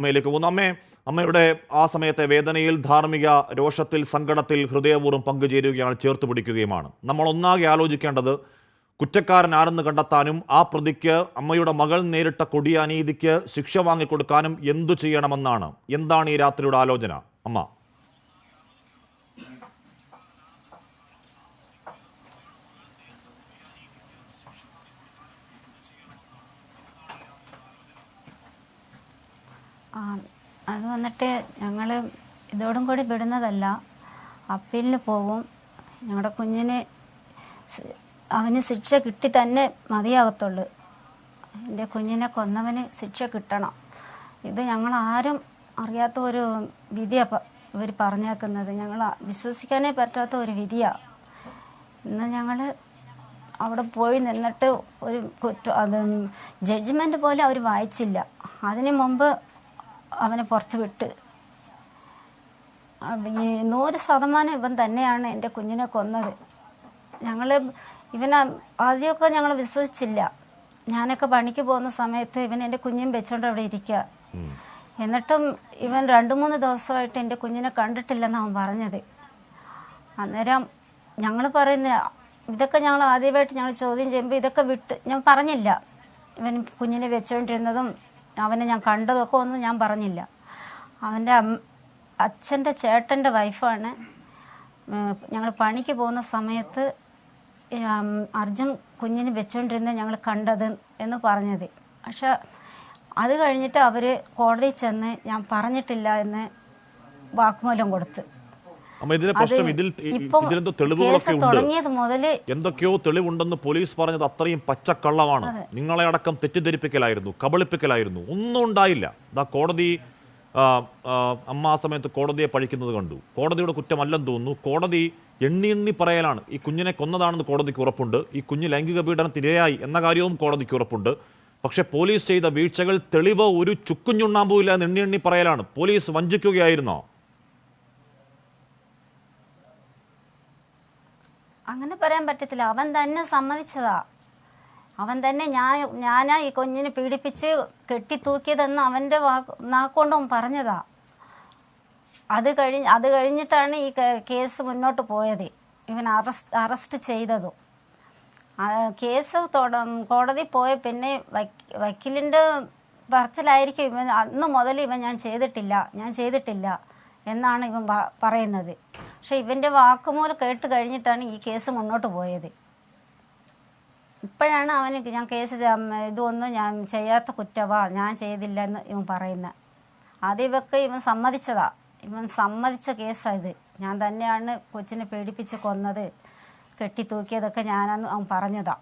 അമ്മയിലേക്ക് പോകുന്നു. അമ്മേ അമ്മയുടെ ആ സമയത്തെ വേദനയിൽ ധാർമ്മിക രോഷത്തിൽ സങ്കടത്തിൽ ഹൃദയപൂർവം പങ്കുചേരുകയാണ് ചേർത്ത് പിടിക്കുകയുമാണ്. നമ്മൾ ഒന്നാകെ ആലോചിക്കേണ്ടത് കുറ്റക്കാരൻ ആരെന്ന് കണ്ടെത്താനും ആ പ്രതിക്ക് അമ്മയുടെ മകൾ നേരിട്ട കൊടിയ അനീതിക്ക് ശിക്ഷ വാങ്ങിക്കൊടുക്കാനും എന്തു ചെയ്യണമെന്നാണ്. എന്താണ് ഈ രാത്രിയുടെ ആലോചന? അമ്മ. അത് വന്നിട്ട് ഞങ്ങൾ ഇതോടും കൂടി വിടുന്നതല്ല. അപ്പീലിന് പോകും ഞങ്ങളുടെ കുഞ്ഞിന് അവന് ശിക്ഷ കിട്ടി തന്നെ മതിയാകത്തുള്ളൂ. എന്റെ കുഞ്ഞിനെ കൊന്നവന് ശിക്ഷ കിട്ടണം. ഇത് ഞങ്ങൾ ആരും അറിയാത്ത ഒരു വിധിയാണ് ഇവർ പറഞ്ഞേക്കുന്നത്. ഞങ്ങൾ വിശ്വസിക്കാനേ പറ്റാത്ത ഒരു വിധിയാണ് ഇന്ന് ഞങ്ങൾ അവിടെ പോയി നിന്നിട്ട് ഒരു കുറ്റം അത് ജഡ്ജ്മെന്റ് പോലെ അവർ വായിച്ചില്ല. അതിന് മുമ്പ് അവനെ പുറത്ത് വിട്ട് നൂറ് ശതമാനം ഇവൻ തന്നെയാണ് എന്റെ കുഞ്ഞിനെ കൊന്നത്. ഞങ്ങൾ ഇവനെ ആദ്യമൊക്കെ ഞങ്ങൾ വിശ്വസിച്ചില്ല. ഞാനൊക്കെ പണിക്ക് പോകുന്ന സമയത്ത് ഇവൻ എന്റെ കുഞ്ഞും വെച്ചോണ്ട് അവിടെ ഇരിക്കുക എന്നിട്ടും ഇവൻ രണ്ട് മൂന്ന് ദിവസമായിട്ട് എന്റെ കുഞ്ഞിനെ കണ്ടിട്ടില്ലെന്ന് അവൻ പറഞ്ഞത്. അന്നേരം ഞങ്ങൾ പറയുന്ന ഇതൊക്കെ ഞങ്ങൾ ആദ്യമായിട്ട് ഞങ്ങൾ ചോദ്യം ചെയ്യുമ്പോൾ ഇതൊക്കെ വിട്ട് ഞാൻ പറഞ്ഞില്ല. ഇവൻ കുഞ്ഞിനെ വെച്ചുകൊണ്ടിരുന്നതും അവനെ ഞാൻ കണ്ടതൊക്കെ ഒന്നും ഞാൻ പറഞ്ഞില്ല. അവന്റെ അച്ഛന്റെ ചേട്ടന്റെ വൈഫാണ്. ഞങ്ങൾ പണിക്ക് പോകുന്ന സമയത്ത് അർജുൻ കുഞ്ഞിന് വെച്ചുകൊണ്ടിരുന്ന ഞങ്ങൾ കണ്ടത് എന്ന് പറഞ്ഞത്. പക്ഷെ അത് കഴിഞ്ഞിട്ട് അവർ കോടതിയിൽ ചെന്ന് ഞാൻ പറഞ്ഞിട്ടില്ല എന്ന് വാക്കുമൂലം കൊടുത്ത്. അമ്മ ഇതിലെ അത്. പ്രശ്നം ഇതിൽ ഇതിലെന്തോ തെളിവുകളൊക്കെ ഉണ്ട്. എന്തൊക്കെയോ തെളിവുണ്ടെന്ന് പോലീസ് പറഞ്ഞത് അത്രയും പച്ചക്കള്ളമാണ്. നിങ്ങളെ അടക്കം തെറ്റിദ്ധരിപ്പിക്കലായിരുന്നു കബളിപ്പിക്കലായിരുന്നു ഒന്നും ഉണ്ടായില്ല. ദാ കോടതി അമ്മ ആ സമയത്ത് കോടതിയെ പഴിക്കുന്നത് കണ്ടു. കോടതിയുടെ കുറ്റമല്ലെന്ന് തോന്നുന്നു. കോടതി എണ്ണി എണ്ണി പറയലാണ് ഈ കുഞ്ഞിനെ കൊന്നതാണെന്ന് കോടതിക്ക് ഉറപ്പുണ്ട്. ഈ കുഞ്ഞ് ലൈംഗിക പീഡനത്തിനിരയായി എന്ന കാര്യവും കോടതിക്ക് ഉറപ്പുണ്ട്. പക്ഷേ പോലീസ് ചെയ്ത വീഴ്ചകൾ തെളിവ് ഒരു ചുക്കുഞ്ഞുണ്ണാമ്പുമില്ല എന്ന് എണ്ണി എണ്ണി പറയലാണ്. പോലീസ് വഞ്ചിക്കുകയായിരുന്നോ? അങ്ങനെ പറയാൻ പറ്റത്തില്ല. അവൻ തന്നെ സമ്മതിച്ചതാ. അവൻ തന്നെ ഞാൻ ഞാനാ ഈ കുഞ്ഞിനെ പീഡിപ്പിച്ച് കെട്ടിത്തൂക്കിയതെന്ന് അവന്റെ നാക്കൊണ്ട് പറഞ്ഞതാ. അത് കഴിഞ്ഞ് അത് കഴിഞ്ഞിട്ടാണ് ഈ കേസ് മുന്നോട്ട് പോയത്. ഇവൻ അറസ്റ്റ് അറസ്റ്റ് ചെയ്തതും. കേസ് കോടതി പോയ പിന്നെ വക്കീ- വക്കീലിന്റെ പറച്ചിലായിരിക്കും ഇവൻ അന്ന് മുതൽ ഇവൻ ഞാൻ ചെയ്തിട്ടില്ല ഞാൻ ചെയ്തിട്ടില്ല എന്നാണ് ഇവൻ പറയുന്നത്. പക്ഷെ ഇവന്റെ വാക്കുമൂലം കേട്ട് കഴിഞ്ഞിട്ടാണ് ഈ കേസ് മുന്നോട്ട് പോയത്. ഇപ്പോഴാണ് അവന് ഞാൻ കേസ് ഇതൊന്നും ഞാൻ ചെയ്യാത്ത കുറ്റവാ ഞാൻ ചെയ്തില്ല എന്ന് ഇവൻ പറയുന്നത് ആദ്യം ഇവക്ക് ഇവൻ സമ്മതിച്ചതാ. ഇവൻ സമ്മതിച്ച കേസാണ് ഇത്. ഞാൻ തന്നെയാണ് കൊച്ചിനെ പേടിപ്പിച്ച് കൊന്നത് കെട്ടിത്തൂക്കിയതൊക്കെ ഞാനെന്ന് അവൻ പറഞ്ഞതാ.